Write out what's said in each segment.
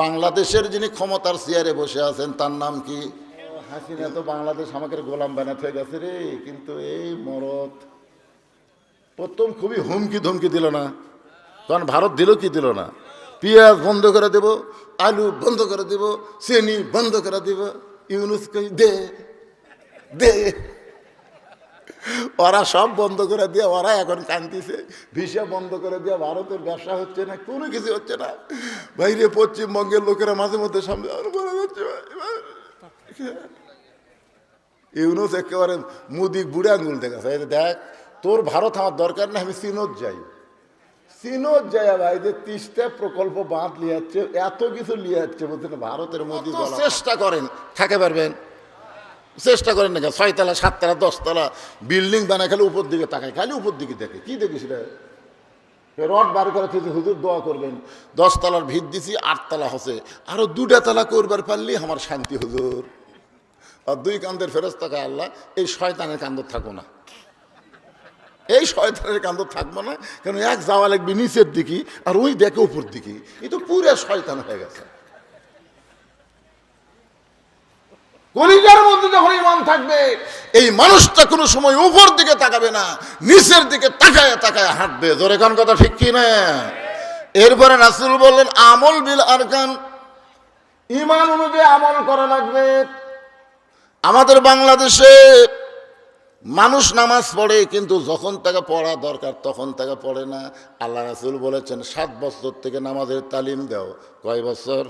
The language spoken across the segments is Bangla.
বাংলাদেশের যিনি ক্ষমতার চেয়ারে বসে আছেন, তার নাম কি? হাসিনা তো বাংলাদেশ আমাকে গোলাম বানাতে হয়ে গেছে রে, কিন্তু এই মরদ প্রথম খুবই হুমকি ধমকি দিল না। কারণ ভারত দিল কি দিল না? পেঁয়াজ বন্ধ করে দেব, আলু বন্ধ করে দেব, চিনি বন্ধ করে দেব ইউনুস দে দে। ওরা সব বন্ধ করে দিয়ে ওরা এখন কান্দিছে। ভিসা বন্ধ করে দিয়ে ভারতের ব্যবসা হচ্ছে না কোনো কিছু হচ্ছে না। বাইরে পশ্চিমবঙ্গের লোকেরা মাঝে মধ্যে সামনে। ইউনুস একেবারে মুদি বুড়ে আঙ্গুল দেখাচ্ছে দেখ তোর ভারত আমার দরকার না আমি চীনত যাই। চীনত যাই ভাই যে তিরিশটা প্রকল্প বাঁধ লিয়াচ্ছে এত কিছু লিয়াচ্ছে বলছে না ভারতের মোদি চেষ্টা করেন থাকে পারবেন। চেষ্টা করেন না? ছয়তলা, সাততলা, দশতলা বিল্ডিং বানায় খালি উপর দিকে তাকায়, খালি উপর দিকে দেখে। কি দেখিস রে রড বার করে থেকে হুজুর দোয়া করবেন। দশতলার ভিত দিছি, আটতলা হসে। আরও দুটা তলা করবার পারলি আমার শান্তি হুজুর। আর দুই কান্দের ফেরত থাকা আল্লাহ, এই শয়তানের কান্দ থাকো না। এই শয়তানের কান্দ থাকব না, কেন এক যাওয়া লাগবে নিচের দিকে আর ওই দেখে উপর দিকে। এই তো পুরো শয়তান হয়ে গেছে। কলিজার মধ্যে যখন ইমান থাকবে, এই মানুষটা কোনো সময় উপর দিকে তাকাবে না, নিচের দিকে তাকায় তাকায় হাঁটবে। জোরে কোন কথা ঠিক কি না এরপরে নাসুল বললেন, আমল বিল আরকান। ইমান অনুযায়ী আমল করা লাগবে। আমাদের বাংলাদেশে মানুষ নামাজ পড়ে, কিন্তু যখন তাকে পড়া দরকার, তখন তাকে পড়ে না। আল্লাহ রাসুল বলেছেন, সাত বছর থেকে নামাজের তালিম দাও। কয় বছর?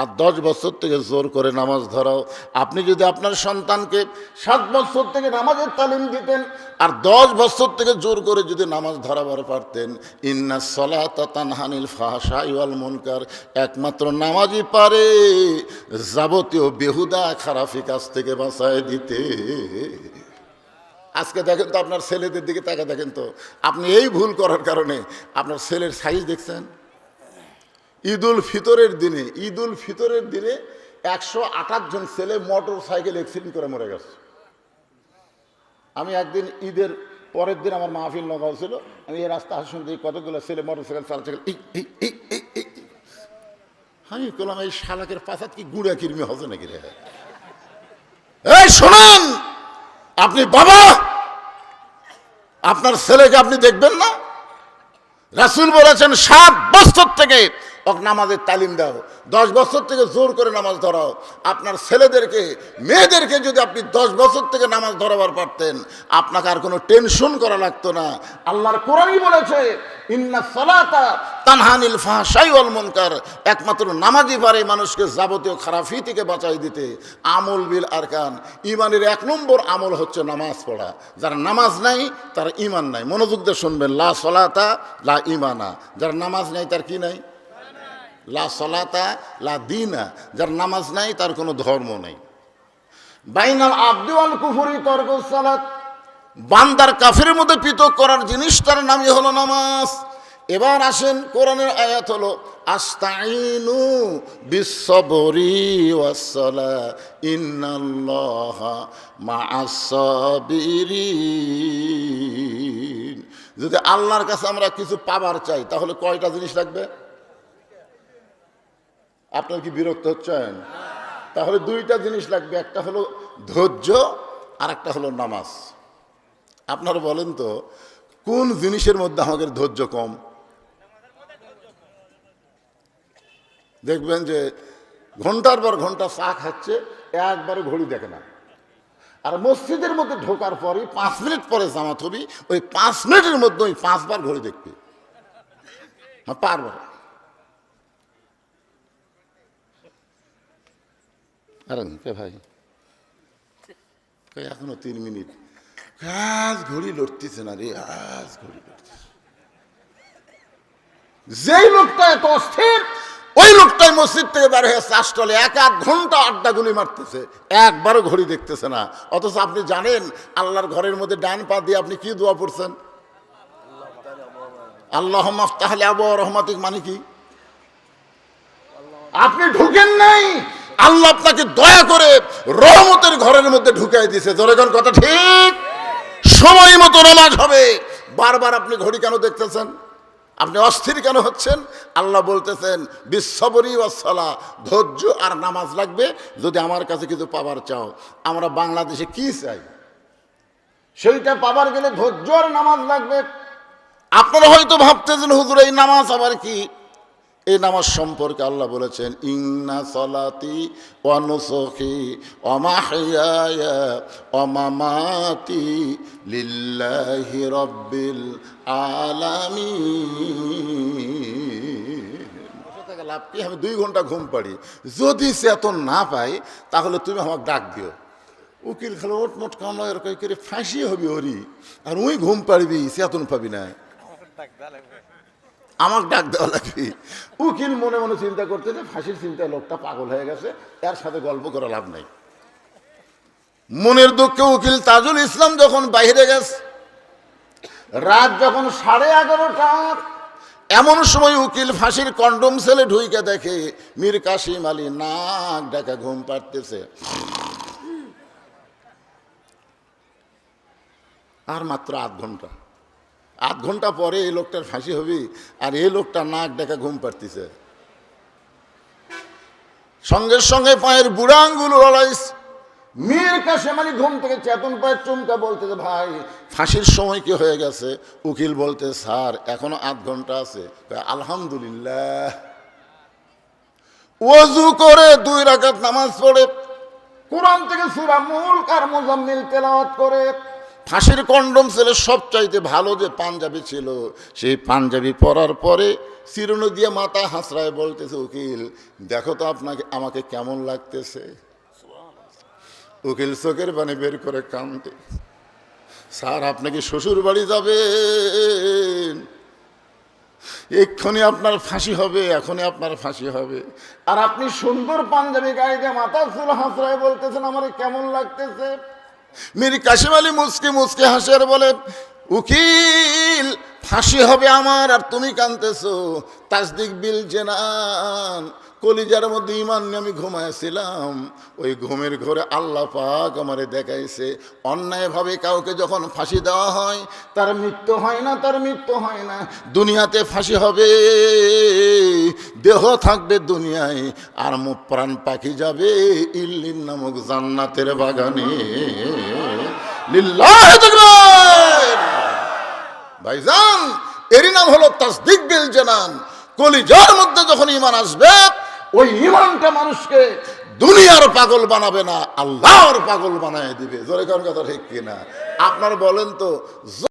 আর দশ বছর থেকে জোর করে নামাজ ধরাও। আপনি যদি আপনার সন্তানকে সাত বছর থেকে নামাজের তালিম দিতেন আর দশ বছর থেকে জোর করে যদি নামাজ ধরাবার পারতেন, ইন্না সলাতা তানহানিল ফাহাশা ইওয়াল মুনকার। একমাত্র নামাজই পারে, যাবতীয় বেহুদা খারাফি কাজ থেকে বাঁচায় দিতে। আজকে দেখেন তো আপনার ছেলেদের দিকে তাকে দেখেন তো। আপনি এই ভুল করার কারণে আপনার ছেলের সাইজ দেখছেন? ঈদুল ফিতরের দিনে, ঈদুল ফিতরের দিনে একশো আঠাশ জন ছেলে মোটর সাইকেল অ্যাক্সিডেন্ট করে মরে গেছে। আমি একদিন ঈদের পরের দিন আমার মাহফিল নগাঁও ছিল, আমি এই রাস্তা আসুন দিয়ে কতগুলো ছেলে মোটর সাইকেল চালাচ্ছে আমি বললাম, এই শালাকের পাশাত কি গুঁড়া কিরমি হবে নাকি রে? এই, শোনেন, আপনি বাবা, আপনার ছেলেকে আপনি দেখবেন না? রাসুল বলেছেন, সাত বছর থেকে ওক নামাজের তালিম দাও। দশ বছর থেকে জোর করে নামাজ ধরাও। আপনার ছেলেদেরকে, মেয়েদেরকে যদি আপনি দশ বছর থেকে নামাজ ধরাবার পারতেন, আপনাকে আর কোনো টেনশন করা লাগতো না। আল্লাহর কোরআনই বলেছে, ইন্না সলাতা তানহানিল একমাত্র নামাজই পারে মানুষকে যাবতীয় খারাপি থেকে বাঁচাই দিতে। আমল বিল আরকান। ইমানের এক নম্বর আমল হচ্ছে নামাজ পড়া। যারা নামাজ নাই, তার ইমান নাই। মনোযোগ দিয়ে শুনবেন, লা সলাতা, লা ইমানা যার নামাজ নাই, তার কি নাই? লা সলাতা, লা দিনা। যার নামাজ নাই, তার কোনো ধর্ম নেই। বাইনাল আব্দুয়াল কুফুরি তর্ক সালাত। বান্দার কাফের মধ্যে পৃথক করার জিনিসটার নামই হলো নামাজ। এবার আসেন কোরআনের আয়াত হলো আস্তাইনু বিশ্ববরি ওয়াসসালা ইন্নাল্লাহা মাআস-সাবিরিন। যদি আল্লাহর কাছে আমরা কিছু পাবার চাই, তাহলে কয়টা জিনিস লাগবে? আপনার কি বিরক্ত হচ্ছেন? তাহলে দুইটা জিনিস লাগবে, একটা হলো ধৈর্য আর একটা হলো নামাজ। আপনারা বলেন তো, কোন জিনিসের মধ্যে আমাদের ধৈর্য কম? দেখবেন যে ঘণ্টার পর ঘণ্টা চা খাচ্ছে একবারে ঘড়ি দেখে না। আর মসজিদের মধ্যে ঢোকার পরে পাঁচ মিনিট পরে জামাত হবি, ওই পাঁচ মিনিটের মধ্যে ওই পাঁচবার ঘড়ি দেখবি। হ্যাঁ পারবার আরে কে ভাই? এখনও তিন মিনিট। আজ ঘড়ি লড়তেছে না রে আজ ঘড়ি লড়তেছে। যেই লোকটা এত অস্থির ওই লোকটাই মসজিদ থেকে বের হয়ে চাষটলে এক আধ ঘণ্টা আড্ডা গুলি মারতেছে একবারও ঘড়ি দেখতেছে না। অথচ আপনি জানেন আল্লাহর ঘরের মধ্যে ডান পা দিয়ে আপনি কি দোয়া পড়ছেন? আল্লাহ তাহলে আবু রহমাতিক মানে কি? আপনি ঢুকেন নাই আল্লাহ আপনাকে দয়া করে রহমতের ঘরের মধ্যে ঢুকাই দিয়েছে। জনগণ কথা ঠিক? সময় মতো নামাজ হবে। বারবার আপনি ঘড়ি কেন দেখতেছেন? আপনি অস্থির কেন হচ্ছেন? আল্লাহ বলতেছেন বিশ্ববরী ওয়াসলা ধৈর্য আর নামাজ লাগবে যদি আমার কাছে কিছু পাবার চাও। আমরা বাংলাদেশে কি চাই? সেইটা পাবার গেলে ধৈর্য আর নামাজ লাগবে। আপনারা হয়তো ভাবতেছেন, হুজুর, এই নামাজ আবার কি? এই নামাজ সম্পর্কে আল্লাহ বলেছেন, ইন্না সলাতি অনুসখি অমাহিয়া অমামাতি লিল্লাহি রব্বিল আলামি লাভ কি? আমি দুই ঘণ্টা ঘুম পাড়ি। যদি চেতন না পাই তাহলে তুমি আমাকে ডাক দিও। উকিল খেলে ওট মোট কামলা এরকম করে ফাঁসি হবি ওরি আর উই ঘুম পাড়বি চেতন পাবি না। আমার ডাক দেওয়া লাগবে। উকিল মনে মনে চিন্তা করতে যে ফাঁসির চিন্তায় লোকটা পাগল হয়ে গেছে, এর সাথে গল্প করা লাভ নাই। মনের দুঃখে উকিল তাজুল ইসলাম যখন বাইরে গেছে, রাত যখন সাড়ে এগারোটা, এমন সময় উকিল ফাঁসির কন্ডম সেলে ঢুইকে দেখে মীর কাশিম আলী নাক ডাকা ঘুম পাড়তেছে। আর মাত্র আধ ঘণ্টা। আধ ঘণ্টা পরে এই লোকটার ফাঁসি হবে আর এই লোকটা নাক ডেকা ঘুম পাড়তেছে। সঙ্গে সঙ্গে পায়ের বুড়া আঙ্গুল লড়াইস। মীর ঘুম থেকে চেতন পায়ের চুমকা বলতেছে, ভাই, ফাঁসির সময় কি হয়ে গেছে? উকিল বলতে, স্যার, এখনও আধ ঘণ্টা আছে। আলহামদুলিল্লাহ। ওযু করে দুই রাকাত নামাজ পড়ে, কোরআন থেকে সূরা মুলক আর মুজাম্মিল তেলাওয়াত করে। ফাঁসির কন্ডম ছেলে সবচাইতে ভালো যে পাঞ্জাবি ছিল। সেই পাঞ্জাবি পরার পরে চিরুনি দিয়ে মাথা হাসরায় বলতেছে, উকিল, দেখো তো আপনাকে, আমাকে কেমন লাগতেছে? উকিল চোখের পানি বের করে কান্দে স্যার আপনাকে শ্বশুর বাড়ি যাবেন? এক্ষুনি আপনার ফাঁসি হবে, এখনই আপনার ফাঁসি হবে। আর আপনি সুন্দর পাঞ্জাবি গায়ে দিয়ে মাথা ফুল হাসরায় বলতেছেন, আমার কেমন লাগতেছে? মির কাশিম আলী মুসকি মুসকি হাসে আর বলে, উকিল, ফাঁসি হবে আমার, আর তুমি কানতেছো তাসদিক বিল জেনান কলিজার মধ্যে ইমান নিয়ে আমি ঘুমাইছিলাম। ওই ঘুমের ঘরে আল্লাহ পাক আমারে দেখাইছে, অন্যায়ভাবে কাউকে যখন ফাঁসি দেওয়া হয়, তার মৃত্যু হয় না, তার মৃত্যু হয় না। দুনিয়াতে ফাঁসি হবে, দেহ থাকবে দুনিয়ায়, আর মুখ প্রাণ পাখি যাবে ইল্লিন নামক জান্নাতের বাগানে। ভাইজান, এরই নাম হলো তাসদিক বিল জানান। কলিজার মধ্যে যখন ইমান আসবে ওই ইমানটা মানুষকে দুনিয়ার পাগল বানাবে না, আল্লাহর পাগল বানায় দিবে। জোরে কোন কথা ঠিক কিনা? আপনার বলেন তো